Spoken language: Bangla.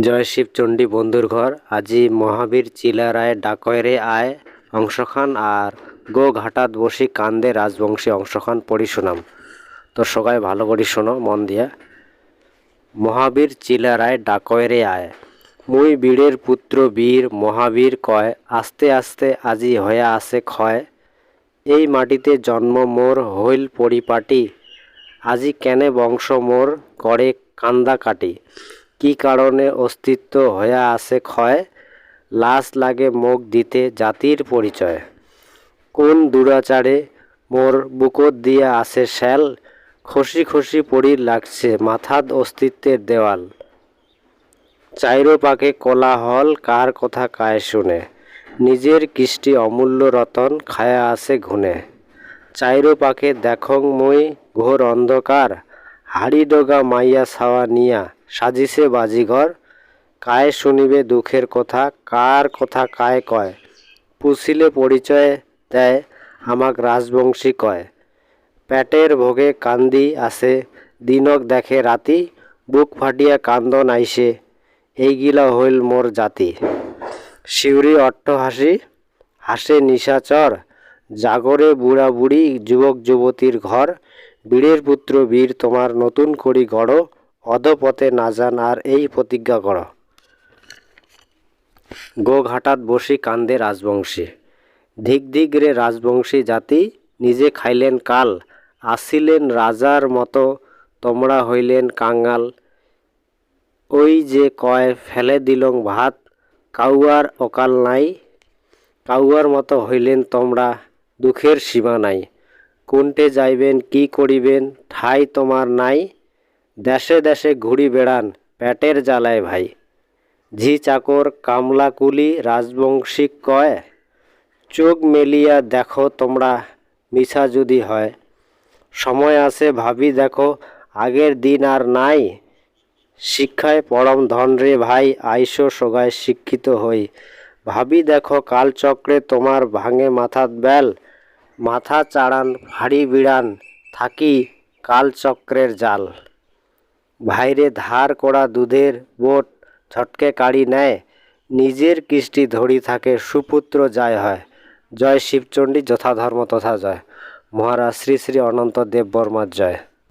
জয় শিবচণ্ডী বন্ধুর ঘর। আজি মহাবীর চিলারায় ডাকরে আয় অংশখান আর গো ঘাটাত বসি কান্দে রাজবংশী অংশখান পড়ি শোনাম তো সবাই ভালো করে শোনো, মন দিয়া। মহাবীর চিলারায় ডাকরে আয়। মুই বীরের পুত্র বীর, মহাবীর কয়, আস্তে আস্তে আজি হয়ে আসে ক্ষয়। এই মাটিতে জন্ম মোর হইল পরিপাটি। আজি কেনে বংশ মোর করে কান্দা কাটি। কি কারণে অস্তিত্ব হয়ে আছে ক্ষয়? লাশ লাগে মুখ দিতে জাতির পরিচয়। কোন দুরাচারে মোর বুকত দিয়ে আছে শ্যাল? খসি খসি পড়ি লাগছে মাথাত অস্তিত্বের দেওয়াল। চাইরো পাকে কোলাহল কার কথা কায় শুনে? নিজের কৃষ্টি অমূল্য রতন খায়া আছে ঘুনে চাইরো পাকে দেখং মই ঘোর অন্ধকার, হাড়ি ডোগা মাইয়া ছাওয়া নিয়া সাজিছে বাজিঘর, কায় শুনিবে দুঃখের কথা, কার কথা কায় কয়? পুষিলে পরিচয় দেয়, আমাক রাজবংশী কয়। পেটের ভোগে কান্দি আসে দিনক দেখে রাতি বুক ফাটিয়া কান্দন আইসে এইগিলা হইল মোর জাতি। শিউরি অট্টহাসি হাসে নিশাচর জাগরে বুড়া বুড়ি যুবক যুবতীর ঘর বীরের পুত্র বীর তোমার নতুন করি গড় অধপথে না যান আর এই প্রতিজ্ঞা কর। গো ঘাটাত বসি কান্দে রাজবংশী। ধিক ধিক রে রাজবংশী জাতি, নিজে খাইলেন কাল, আসিলেন রাজার মতো, তোমরা হইলেন কাঙ্গাল ওই যে কয়, ফেলে দিলং ভাত, কাউয়ার অকাল নাই। কাউয়ার মতো হইলেন তোমরা, দুঃখের সীমা নাই। কোনটে যাইবেন, কি করিবেন, ঠাই তোমার নাই। দেশে দেশে ঘুরি বেড়ান পেটের জ্বালায় ভাই। ঝি চাকর কামলা কুলি রাজবংশী কয়, চোখ মেলিয়া দেখো তোমরা, মিছা যদি হয়। সময় আছে ভাবি দেখো, আগের দিন আর নাই। শিক্ষায় পরম ধন রে ভাই, আইসো সোগায় শিক্ষিত হই। ভাবি দেখো কালচক্রে তোমার ভাঙে মাথাত বেল মাথা চাড়ান ভারী বিড়ান, থাকি কালচক্রের জাল। ভাইরে ধার করা দুধের বোট ছটকে কাড়ি নেয়, নিজের কৃষ্টি ধরি থাকে, সুপুত্র জয় হয়। জয় শিবচণ্ডী, যথাধর্ম তথা জয়। মহারাজ শ্রী শ্রী অনন্ত দেব বর্মার জয়।